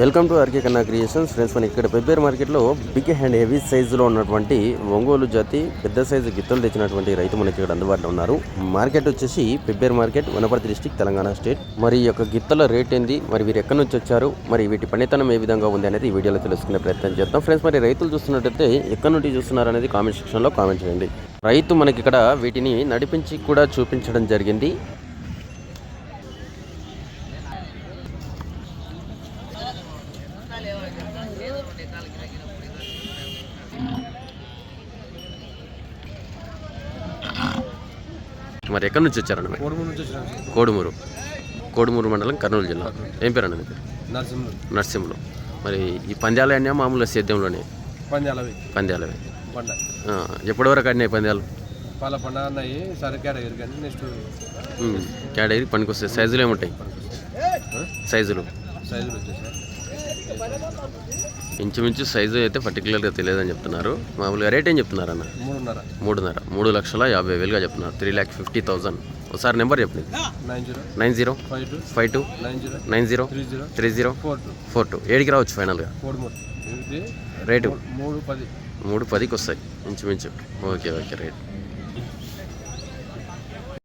Welcome to RK Kanna creations. Friends మన ఇక్కడ పెబ్బేర్ మార్కెట్లో బిగ్ హ్యాండ్ హెవీ సైజులో ఉన్నటువంటి ఒంగోలు జాతి పెద్ద సైజు గిత్తలు తెచ్చినటువంటి రైతు మనకి ఇక్కడ అందుబాటులో ఉన్నారు. మార్కెట్ వచ్చేసి Pebbair market Wanaparthy district Telangana state. మరి ఈ యొక్క గిత్తల రేట్ ఏంది? మరి వీరు ఎక్కడి నుంచి వచ్చారు? మరి వీటి పనితనం ఏ విధంగా ఉంది అనేది ఈ వీడియోలో తెలుసుకునే ప్రయత్నం చేద్దాం. ఫ్రెండ్స్ మరి రైతులు చూస్తున్నట్టయితే ఎక్కడి నుండి చూస్తున్నారు అనేది కామెంట్ సెక్షన్లో కామెంట్ చేయండి. రైతు మనకి ఇక్కడ వీటిని నడిపించి కూడా చూపించడం జరిగింది. మరి ఎక్కడి నుంచి వచ్చారండి మీరు? కోడుమూరు నుంచి వచ్చినాం. కోడుమూరు. కోడుమూరు మండలం కర్నూలు జిల్లా. ఏం పేరు అన్న మీకు నరసింహులు నరసింహులు మరి ఈ పంద్యాలు అన్నీ మామూలుగా సేద్యంలోనే? పంజాలవి పంద్యాలవి. పండ. ఎప్పటి వరకు ఆడినాయి పంద్యాలు? పాల పండ అన్నాయి సరే కేటగిరి కానీ నెక్స్ట్ ఉమ్, కేటగిరీ పనికొస్తాయి. సైజులు ఏముంటాయి? సైజులు. సైజులు వచ్చేసాయి ఇంచుమించు సైజు అయితే పర్టికులర్గా తెలియదని చెప్తున్నారు. మామూలుగా రేట్ ఏం చెప్తున్నారు అన్న? మూడున్నర. మూడున్నర. మూడు లక్షల యాభై వేలుగా చెప్తున్నారు. త్రీ ల్యాక్ ఫిఫ్టీ థౌజండ్ ఒకసారి నెంబర్ చెప్పండి. Nine zero nine zero five two five two nine zero nine zero three zero three zero four two four two ఏడికి రావచ్చు ఫైనల్గా రేటు మూడు పది. మూడు పదికి వస్తాయి. ఇంచుమించు. Okay okay right